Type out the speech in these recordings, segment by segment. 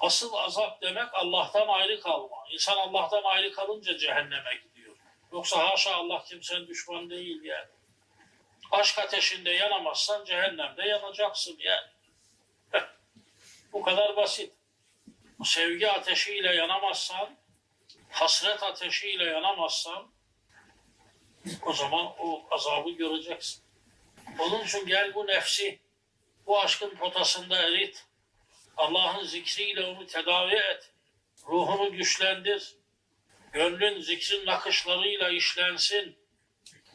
Asıl azap demek Allah'tan ayrı kalma. İnsan Allah'tan ayrı kalınca cehenneme gidiyor. Yoksa haşa Allah kimsenin düşmanı değil yani. Aşk ateşinde yanamazsan cehennemde yanacaksın yani. Bu kadar basit. Sevgi ateşiyle yanamazsan, hasret ateşiyle yanamazsan o zaman o azabı göreceksin. Onun için gel bu nefsi bu aşkın potasında erit. Allah'ın zikriyle onu tedavi et. Ruhunu güçlendir. Gönlün zikrin nakışlarıyla işlensin.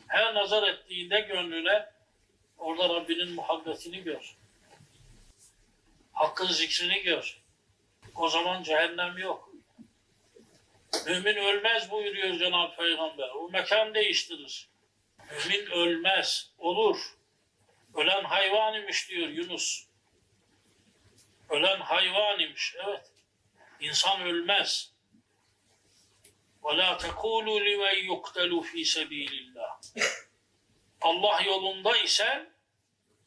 Her nazar ettiğinde gönlüne orada Rabbinin muhabbetini gör. Hakkın zikrini gör. O zaman cehennem yok. Mümin ölmez buyuruyor Cenab-ı Peygamber. O mekan değiştirir. Mümin ölmez, olur. Ölen hayvan imiş diyor Yunus. Ölen hayvan imiş, evet. İnsan ölmez. وَلَا تَقُولُوا لِمَنْ يُقْتَلُوا ف۪ي سَب۪يلِ اللّٰهِ Allah yolunda ise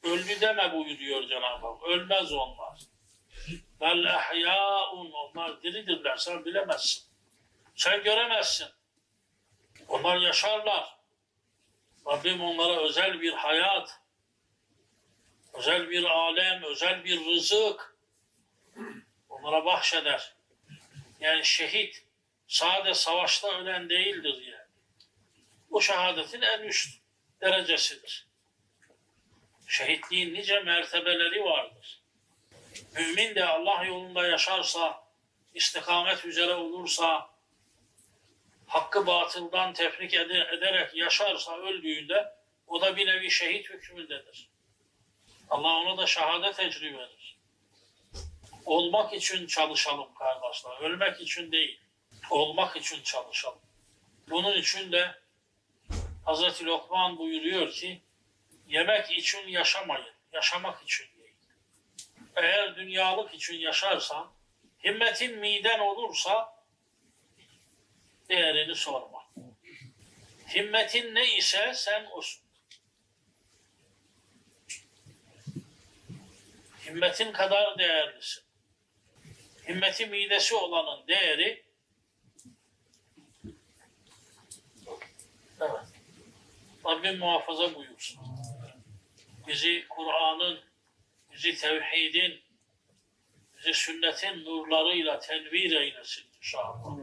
öldü deme buyuruyor Cenab-ı Hak. Ölmez onlar. Bel ehyâun onlar diridirler sen bilemezsin. Sen göremezsin. Onlar yaşarlar. Rabbim onlara özel bir hayat, özel bir alem, özel bir rızık onlara bahşeder. Yani şehit sade savaşta ölen değildir yani. Bu şehadetin en üst derecesidir. Şehitliğin nice mertebeleri vardır. Mümin de Allah yolunda yaşarsa, istikamet üzere olursa, hakkı batıldan tefrik ede- ederek yaşarsa öldüğünde o da bir nevi şehit hükmündedir. Allah ona da şehadet ecri verir. Olmak için çalışalım kardeşler. Ölmek için değil. Olmak için çalışalım. Bunun için de Hazreti Lokman buyuruyor ki yemek için yaşamayın. Yaşamak için değil. Eğer dünyalık için yaşarsan himmetin miden olursa değerini sorma. Himmetin ne ise sen osun. Himmetin kadar değerlisin. Himmeti midesi olanın değeri evet. Rabbim muhafaza buyursun. Bizi Kur'an'ın, bizi tevhidin, bizi sünnetin nurlarıyla tenvir eylesin inşallah.